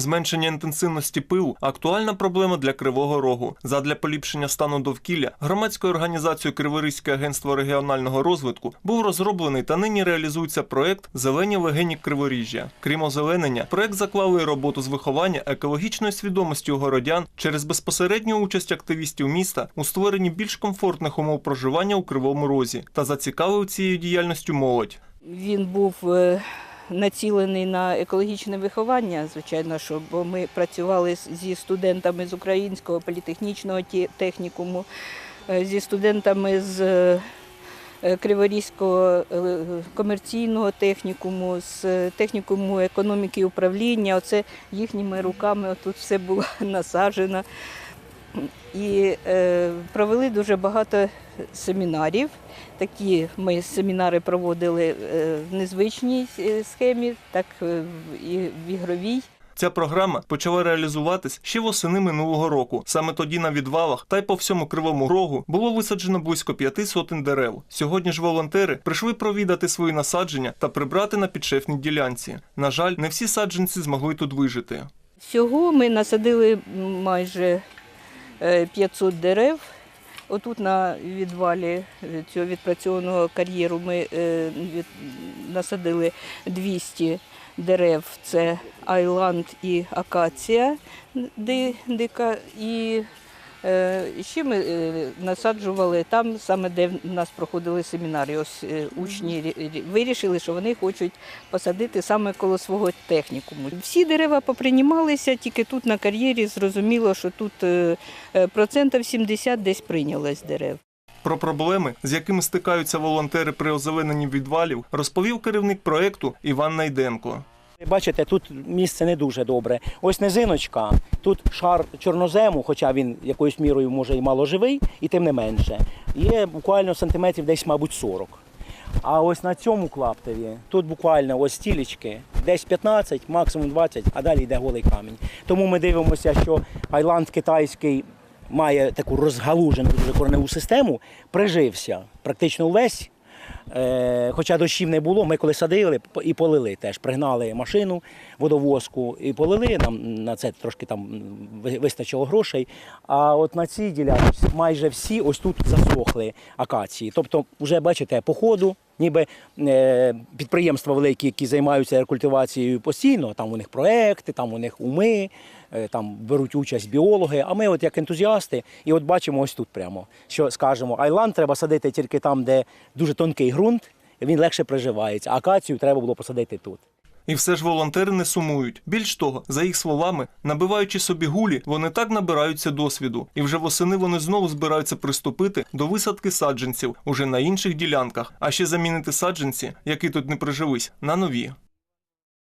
Зменшення інтенсивності пилу актуальна проблема для Кривого Рогу. Задля поліпшення стану довкілля громадською організацією Криворізьке агентство регіонального розвитку був розроблений та нині реалізується проект Зелені легені Криворіжжя. Крім озеленення, проект заклав і роботу з виховання екологічної свідомості у городян через безпосередню участь активістів міста у створенні більш комфортних умов проживання у Кривому Розі та зацікавив цією діяльністю молодь. Він був е, націлений на екологічне виховання, звичайно, що бо ми працювали зі студентами з українського політехнічного технікуму, е, зі студентами з е, Криворізького е, комерційного технікуму, з технікуму економіки і управління. Оце їхніми руками тут все було насаджено. І е, провели дуже багато семінарів. Такі ми семінари проводили е, в незвичній е, схемі, так і в ігровій. Ця програма почала реалізуватись ще восени минулого року. Саме тоді на відвалах та й по всьому кривому рогу було висаджено близько п'яти сотень дерев. Сьогодні ж волонтери прийшли провідати свої насадження та прибрати на підшефній ділянці. На жаль, не всі саджанці змогли тут вижити. Всього ми насадили майже 500 дерев. Отут на відвалі е, цього відпрацьованого кар'єру ми е, насадили 200 дерев. Це айланд і акація дика. І е, ще ми е, насаджували там, саме де в нас проходили семінари. Ось е, учні рі- рі- вирішили, що вони хочуть посадити саме коло свого технікуму. Всі дерева попринімалися, тільки тут на кар'єрі зрозуміло, що тут е, е, процентів 70 десь прийнялось дерев. Про проблеми, з якими стикаються волонтери при озелененні відвалів, розповів керівник проекту Іван Найденко. Бачите, тут місце не дуже добре. Ось низиночка, тут шар чорнозему, хоча він якоюсь мірою може і мало живий, і тим не менше. Є буквально сантиметрів десь, мабуть, 40. А ось на цьому клаптеві тут буквально ось стілечки, десь 15, максимум 20, а далі йде голий камінь. Тому ми дивимося, що айланд китайський має таку розгалужену дуже кореневу систему, прижився практично увесь. Е, хоча дощів не було, ми коли садили і полили теж. Пригнали машину, водовозку і полили. Нам на це трошки там вистачило грошей. А от на цій ділянці майже всі ось тут засохли акації. Тобто, вже бачите, по ходу, ніби е, підприємства великі, які займаються рекультивацією постійно, там у них проекти, там у них уми, е, там беруть участь біологи. А ми, от як ентузіасти, і от бачимо ось тут прямо, що скажемо, айланд треба садити тільки там, де дуже тонкий ґрунт, він легше приживається. Акацію треба було посадити тут. І все ж волонтери не сумують. Більш того, за їх словами, набиваючи собі гулі, вони так набираються досвіду, і вже восени вони знову збираються приступити до висадки саджанців уже на інших ділянках, а ще замінити саджанці, які тут не прижились, на нові.